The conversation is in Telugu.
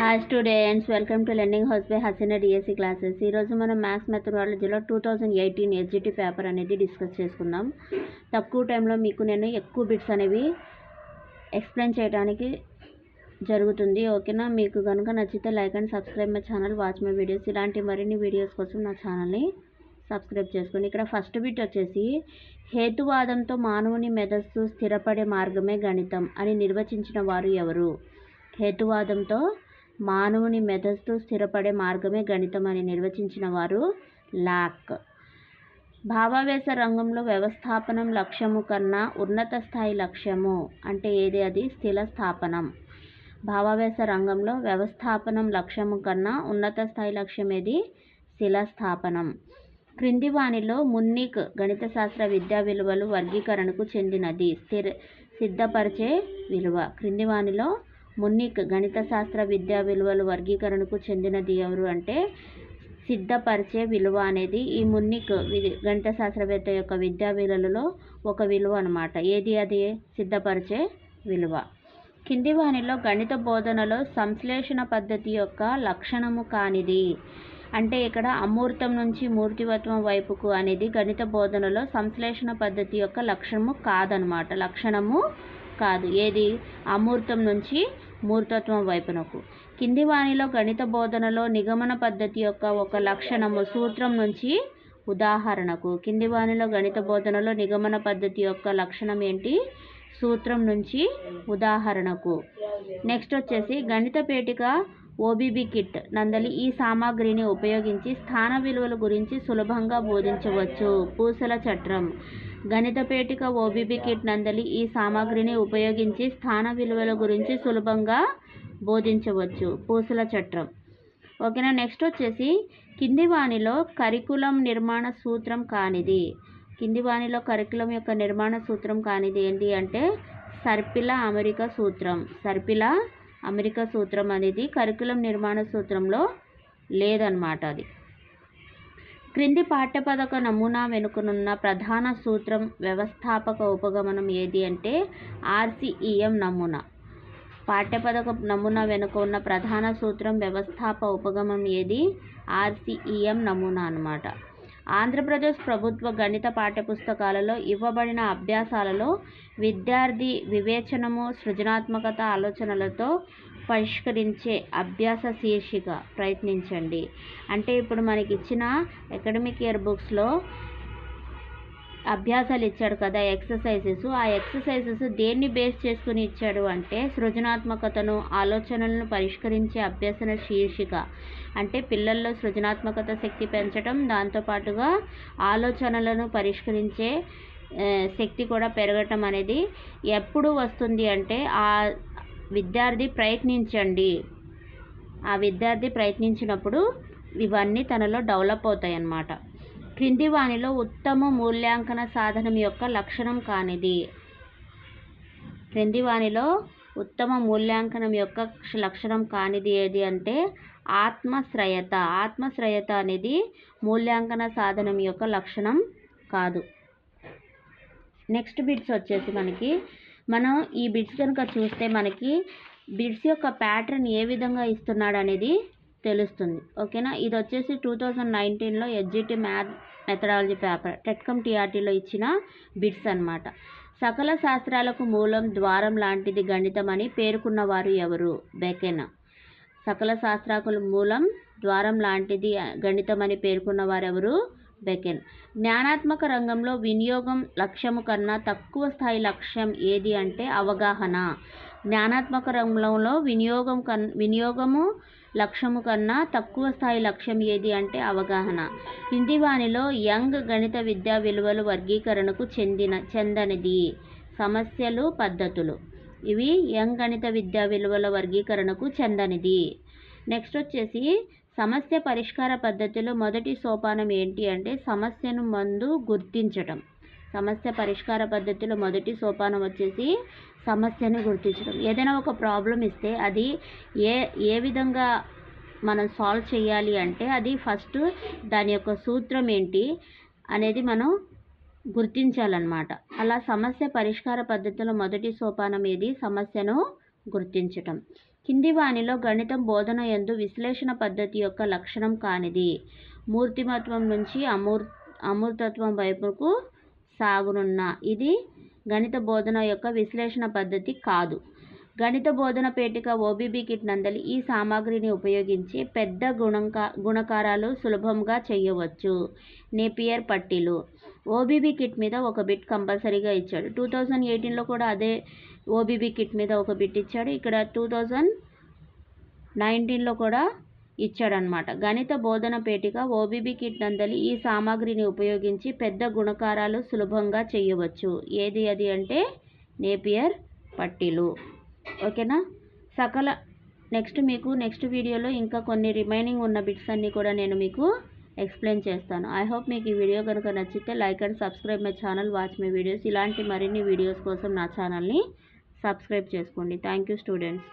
Hi students welcome to learning house by Haseena DSC classes ఈరోజు మనం maths మెథడాలజీలో two thousand eighteen SGT paper అనేది డిస్కస్ చేసుకుందాం. తక్కువ టైంలో మీకు నేను ఎక్కువ బిట్స్ అనేవి ఎక్స్ప్లెయిన్ చేయడానికి జరుగుతుంది. ఓకేనా మీకు కనుక నచ్చితే like and subscribe my channel watch my videos ఇలాంటి మరిన్ని వీడియోస్ కోసం నా ఛానల్ని సబ్స్క్రైబ్ చేసుకోండి. ఇక్కడ ఫస్ట్ బిట్ వచ్చేసి హేతువాదంతో మానవుని మెదస్సు స్థిరపడే మార్గమే గణితం అని నిర్వచించిన వారు ఎవరు? హేతువాదంతో మానవుని మెదస్సు స్థిరపడే మార్గమే గణితం అని నిర్వచించిన వారు లాక్. భావావేశ రంగంలో వ్యవస్థాపనం లక్ష్యము కన్నా ఉన్నత స్థాయి లక్ష్యము అంటే ఏది? అది స్థిర స్థాపనం. భావావేశ రంగంలో వ్యవస్థాపనం లక్ష్యము కన్నా ఉన్నత స్థాయి లక్ష్యం ఏది? స్థిర స్థాపనం. క్రింది వాణిలో మున్నిక్ గణిత శాస్త్ర విద్యా విలువలు వర్గీకరణకు చెందినది. స్థిర సిద్ధపరిచే విలువ. క్రింది వాణిలో మున్నిక్ గణిత శాస్త్ర విద్యా విలువలు వర్గీకరణకు చెందినది ఎవరు అంటే సిద్ధపరిచే విలువ అనేది ఈ మున్నిక్ వి- గణిత శాస్త్రవేత్త యొక్క విద్యా విలువలలో ఒక విలువ అనమాట ఏది అది? సిద్ధపరిచే విలువ. కింది వానిలో గణిత బోధనలో సంశ్లేషణ పద్ధతి యొక్క లక్షణము కానిది. అంటే ఇక్కడ అమూర్తం నుంచి మూర్తివత్వం వైపుకు అనేది గణిత బోధనలో సంశ్లేషణ పద్ధతి యొక్క లక్షణము కాదనమాట లక్షణము కాదు. ఏది? అమూర్తం నుంచి మూర్తత్వం వైపునకు. కింది వాణిలో గణిత బోధనలో నిగమన పద్ధతి యొక్క ఒక లక్షణము సూత్రం నుంచి ఉదాహరణకు. కింది వాణిలో గణిత బోధనలో నిగమన పద్ధతి యొక్క లక్షణం ఏంటి? సూత్రం నుంచి ఉదాహరణకు. నెక్స్ట్ వచ్చేసి గణిత పేటిక ఓబీబీ కిట్. నందలి ఈ సామాగ్రిని ఉపయోగించి స్థాన విలువల గురించి సులభంగా బోధించవచ్చు. పూసల చట్రం. గణిత పేటిక ఓబీబీ కిట్ నందలి ఈ సామాగ్రిని ఉపయోగించి స్థాన విలువల గురించి సులభంగా బోధించవచ్చు. పూసల చట్రం. ఓకేనా నెక్స్ట్ వచ్చేసి కిందివాణిలో కరికులం నిర్మాణ సూత్రం కానిది. కిందివాణిలో కరికులం యొక్క నిర్మాణ సూత్రం కానిది ఏంటి అంటే సర్పిల అమెరికా సూత్రం. సర్పిల అమెరికా సూత్రం అనేది కరికులం నిర్మాణ సూత్రంలో లేదన్నమాట అది. క్రింది పాఠ్యపథక నమూనా వెనుకనున్న ప్రధాన సూత్రం వ్యవస్థాపక ఉపగమనం ఏది అంటే ఆర్సిఈఎం నమూనా. పాఠ్యపథక నమూనా వెనుక ఉన్న ప్రధాన సూత్రం వ్యవస్థాప ఉపగమనం ఏది? ఆర్సిఈఎం నమూనా అన్నమాట. ఆంధ్రప్రదేశ్ ప్రభుత్వ గణిత పాఠ్యపుస్తకాలలో ఇవ్వబడిన అభ్యాసాలలో విద్యార్థి వివేచనము సృజనాత్మకత ఆలోచనలతో పరిష్కరించే అభ్యాస శీర్షిక ప్రయత్నించండి. అంటే ఇప్పుడు మనకి ఇచ్చిన అకాడమిక్ ఇయర్ బుక్స్లో అభ్యాసాలు ఇచ్చాడు కదా ఎక్సర్సైజెస్ ఆ ఎక్సర్సైజెస్ దేన్ని బేస్ చేసుకుని ఇచ్చాడు అంటే సృజనాత్మకతను ఆలోచనలను పరిష్కరించే అభ్యసన శీర్షిక. అంటే పిల్లల్లో సృజనాత్మకత శక్తి పెంచడం దాంతోపాటుగా ఆలోచనలను పరిష్కరించే శక్తి కూడా పెరగటం అనేది ఎప్పుడు వస్తుంది అంటే ఆ విద్యార్థి ప్రయత్నించండి. ఆ విద్యార్థి ప్రయత్నించినప్పుడు ఇవన్నీ తనలో డెవలప్ అవుతాయి అన్నమాట క్రింది వానిలో ఉత్తమ మూల్యాంకన సాధనం యొక్క లక్షణం కానిది. క్రింది వానిలో ఉత్తమ మూల్యాంకనం యొక్క లక్షణం కానిది ఏది అంటే ఆత్మశ్రయత. ఆత్మశ్రయత అనేది మూల్యాంకన సాధనం యొక్క లక్షణం కాదు. నెక్స్ట్ బిట్స్ వచ్చేసి మనకి మనం ఈ బిట్స్ కనుక చూస్తే మనకి బిట్స్ యొక్క ప్యాటర్న్ ఏ విధంగా ఇస్తున్నాడు అనేది తెలుస్తుంది. ఓకేనా? ఇది వచ్చేసి టూ థౌజండ్ నైన్టీన్లో ఎడ్జిటి math methodology paper. TET cum టీఆర్టీలో ఇచ్చిన బిట్స్ అన్నమాట. సకల శాస్త్రాలకు మూలం ద్వారం లాంటిది గణితం అని పేర్కొన్నవారు ఎవరు? బెకెన్? సకల శాస్త్రాకుల మూలం ద్వారం లాంటిది గణితం అని పేర్కొన్నవారు ఎవరు? బెకెన్. జ్ఞానాత్మక రంగంలో వినియోగం లక్ష్యము కన్నా తక్కువ స్థాయి లక్ష్యం ఏది అంటే అవగాహన. జ్ఞానాత్మక రంగంలో వినియోగం కన్ వినియోగము లక్ష్యము కన్నా తక్కువ స్థాయి లక్ష్యం ఏది అంటే అవగాహన. కింది వానిలో యంగ్ గణిత విద్యా విలువలు వర్గీకరణకు చెందిన చెందనిది. సమస్యలు పద్ధతులు. ఇవి యంగ్ గణిత విద్యా విలువల వర్గీకరణకు చెందనిది. నెక్స్ట్ వచ్చేసి సమస్య పరిష్కార పద్ధతిలో మొదటి సోపానం ఏంటి అంటే సమస్యను ముందు గుర్తించటం. సమస్య పరిష్కార పద్ధతిలో మొదటి సోపానం వచ్చేసి సమస్యను గుర్తించడం. ఏదైనా ఒక ప్రాబ్లం ఇస్తే అది ఏ ఏ విధంగా మనం సాల్వ్ చేయాలి అంటే అది ఫస్ట్ దాని యొక్క సూత్రం ఏంటి అనేది మనం గుర్తించాలన్నమాట. అలా సమస్య పరిష్కార పద్ధతిలో మొదటి సోపానం ఏది? సమస్యను గుర్తించటం. కింది వాణిలో గణితం బోధన యందు విశ్లేషణ పద్ధతి యొక్క లక్షణం కానిది. మూర్తిమత్వం నుంచి అమూర్ అమూర్తత్వం వైపుకు సాగునున్న. ఇది గణిత బోధన యొక్క విశ్లేషణ పద్ధతి కాదు. గణిత బోధన పేటిక ఓబీబీ కిట్ నందలి ఈ సామాగ్రిని ఉపయోగించి పెద్ద గుణంకా గుణకారాలు సులభంగా చేయవచ్చు. నేపియర్ పట్టీలు. ఓబీబీ కిట్ మీద ఒక బిట్ కంపల్సరీగా ఇచ్చాడు. టూ థౌజండ్ ఎయిటీన్లో కూడా అదే ఓబీబీ కిట్ మీద ఒక బిట్ ఇచ్చాడు. ఇక్కడ టూ థౌజండ్ నైన్టీన్లో కూడా ఇచ్చాడనమాట. గణిత బోధన పేటిక ఓబీబీ కిట్ నందలి ఈ సామాగ్రిని ఉపయోగించి పెద్ద గుణకారాలు సులభంగా చేయవచ్చు. ఏది అది అంటే నేపియర్ పట్టీలు. ఓకేనా? సకల నెక్స్ట్ మీకు నెక్స్ట్ వీడియోలో ఇంకా కొన్ని రిమైనింగ్ ఉన్న బిట్స్ అన్నీ కూడా నేను మీకు ఎక్స్ప్లెయిన్ చేస్తాను. ఐ హోప్ మీకు ఈ వీడియో కనుక నచ్చితే like and subscribe my channel watch my videos. ఇలాంటి మరిన్ని వీడియోస్ కోసం నా ఛానల్ని సబ్స్క్రైబ్ చేసుకోండి. Thank you students.